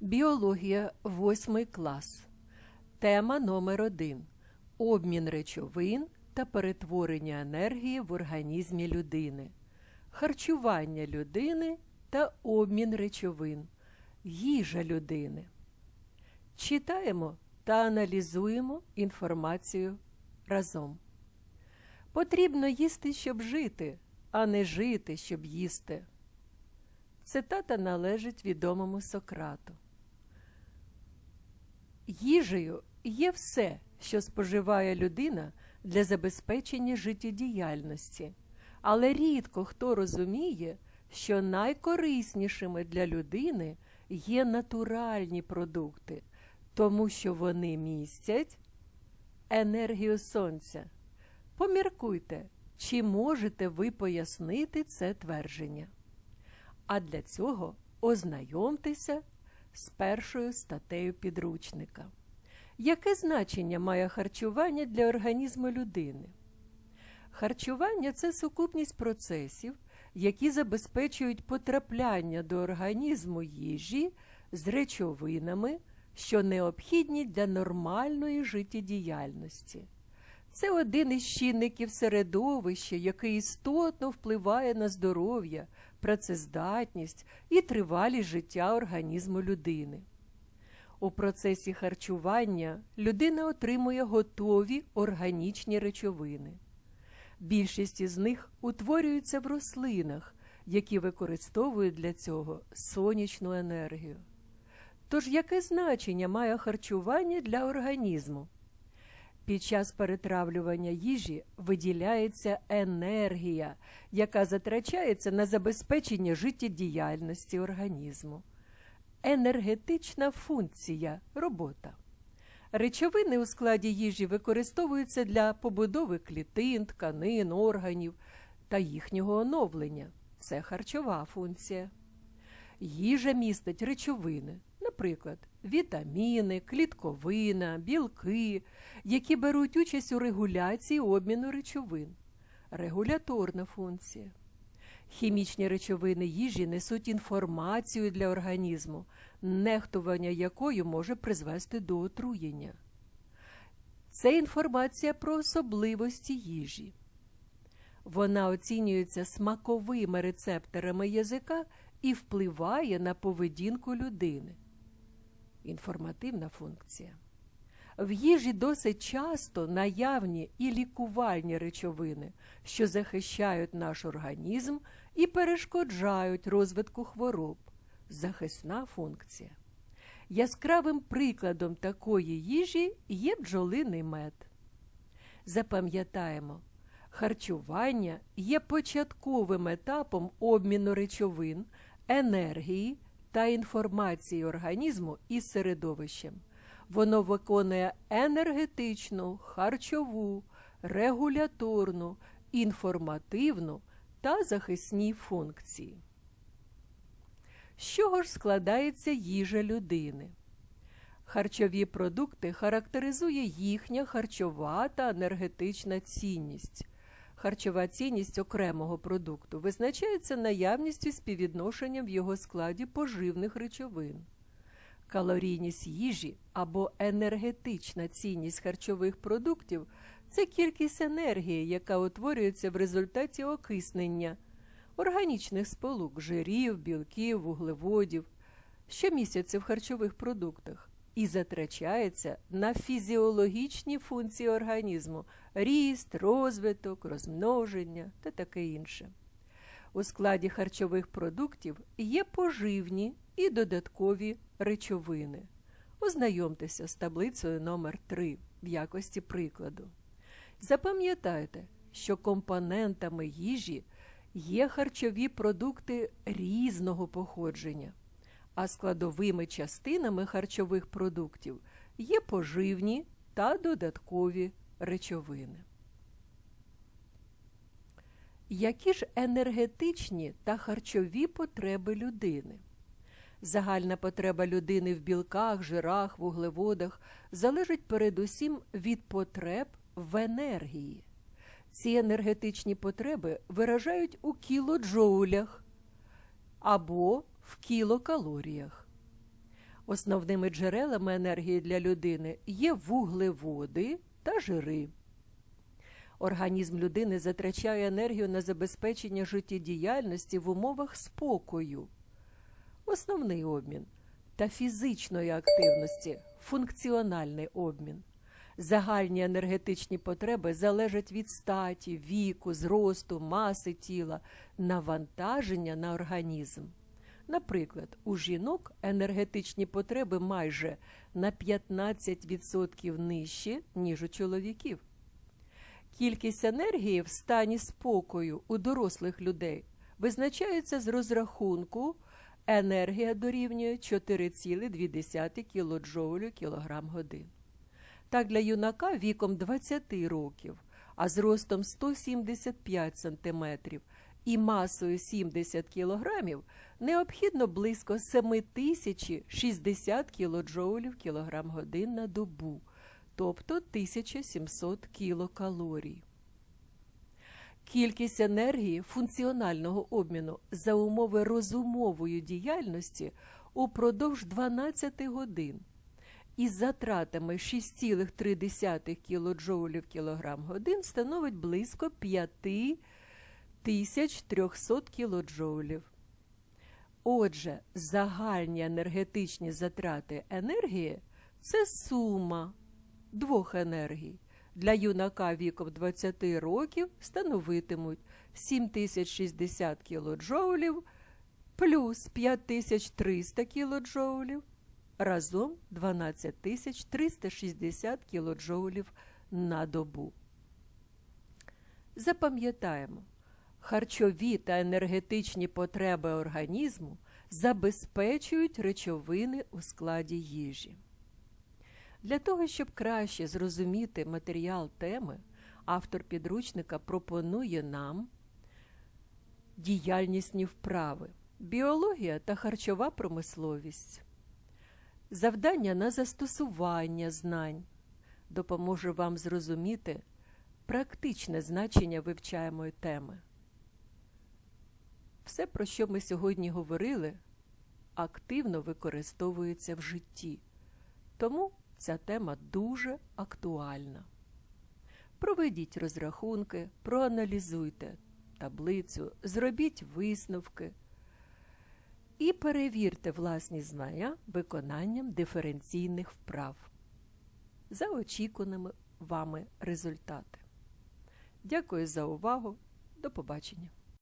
Біологія 8 клас. Тема номер 1 Обмін речовин та перетворення енергії в організмі людини. Харчування людини та обмін речовин. Їжа людини. Читаємо та аналізуємо інформацію разом. Потрібно їсти, щоб жити, а не жити, щоб їсти. Цитата належить відомому Сократу. Їжею є все, що споживає людина для забезпечення життєдіяльності, але рідко хто розуміє, що найкориснішими для людини є натуральні продукти, тому що вони містять енергію сонця. Поміркуйте, чи можете ви пояснити це твердження. А для цього ознайомтеся з першою статтею підручника. Яке значення має харчування для організму людини? Харчування це сукупність процесів, які забезпечують потрапляння до організму їжі з речовинами, що необхідні для нормальної життєдіяльності. Це один із чинників середовища, який істотно впливає на здоров'я, працездатність і тривалість життя організму людини. У процесі харчування людина отримує готові органічні речовини. Більшість із них утворюються в рослинах, які використовують для цього сонячну енергію. Тож яке значення має харчування для організму? Під час перетравлювання їжі виділяється енергія, яка затрачається на забезпечення життєдіяльності організму. Енергетична функція робота. Речовини у складі їжі використовуються для побудови клітин, тканин, органів та їхнього оновлення. Це харчова функція. Їжа містить речовини, наприклад, вітаміни, клітковина, білки, які беруть участь у регуляції обміну речовин, регуляторна функція. Хімічні речовини їжі несуть інформацію для організму, нехтування якою може призвести до отруєння. Це інформація про особливості їжі. Вона оцінюється смаковими рецепторами язика і впливає на поведінку людини. Інформативна функція. В їжі досить часто наявні і лікувальні речовини, що захищають наш організм і перешкоджають розвитку хвороб. Захисна функція. Яскравим прикладом такої їжі є бджолиний мед. Запам'ятаємо, харчування є початковим етапом обміну речовин, енергії та інформації організму із середовищем. Воно виконує енергетичну, харчову, регуляторну, інформативну та захисні функції. З чого ж складається їжа людини? Харчові продукти характеризує їхня харчова та енергетична цінність. Харчова цінність окремого продукту визначається наявністю співвідношенням в його складі поживних речовин. Калорійність їжі або енергетична цінність харчових продуктів це кількість енергії, яка утворюється в результаті окиснення органічних сполук, жирів, білків, вуглеводів, що містяться в харчових продуктах, і затрачається на фізіологічні функції організму ріст, розвиток, розмноження та таке інше. У складі харчових продуктів є поживні і додаткові речовини. Ознайомтеся з таблицею номер 3 в якості прикладу. Запам'ятайте, що компонентами їжі є харчові продукти різного походження, а складовими частинами харчових продуктів є поживні та додаткові речовини. Які ж енергетичні та харчові потреби людини? Загальна потреба людини в білках, жирах, вуглеводах залежить передусім від потреб в енергії. Ці енергетичні потреби виражають у кілоджоулях або в кілокалоріях. Основними джерелами енергії для людини є вуглеводи та жири. Організм людини затрачає енергію на забезпечення життєдіяльності в умовах спокою, основний обмін та фізичної активності функціональний обмін. Загальні енергетичні потреби залежать від статі, віку, зросту, маси тіла, навантаження на організм. Наприклад, у жінок енергетичні потреби майже на 15% нижчі, ніж у чоловіків. Кількість енергії в стані спокою у дорослих людей визначається з розрахунку енергія дорівнює 4,2 кілоджоулю кілограм годин. Так для юнака віком 20 років, а зростом 175 см і масою 70 кг необхідно близько 7060 кілоджоулів кілограм годин на добу, тобто 1700 кілокалорій. Кількість енергії функціонального обміну за умови розумової діяльності упродовж 12 годин із затратами 6,3 кілоджоулів кілограм годин становить близько 5300 кілоджоулів. Отже, загальні енергетичні затрати енергії це сума двох енергій. Для юнака віком 20 років становитимуть 7060 кілоджоулів плюс 5300 кілоджоулів разом 12360 кілоджоулів на добу. Запам'ятаємо, харчові та енергетичні потреби організму забезпечують речовини у складі їжі. Для того, щоб краще зрозуміти матеріал теми, автор підручника пропонує нам діяльнісні вправи, біологія та харчова промисловість, завдання на застосування знань допоможе вам зрозуміти практичне значення вивчаємої теми. Все, про що ми сьогодні говорили, активно використовується в житті. Тому ця тема дуже актуальна. Проведіть розрахунки, проаналізуйте таблицю, зробіть висновки і перевірте власні знання виконанням диференційних вправ за очікуваними вами результати. Дякую за увагу. До побачення!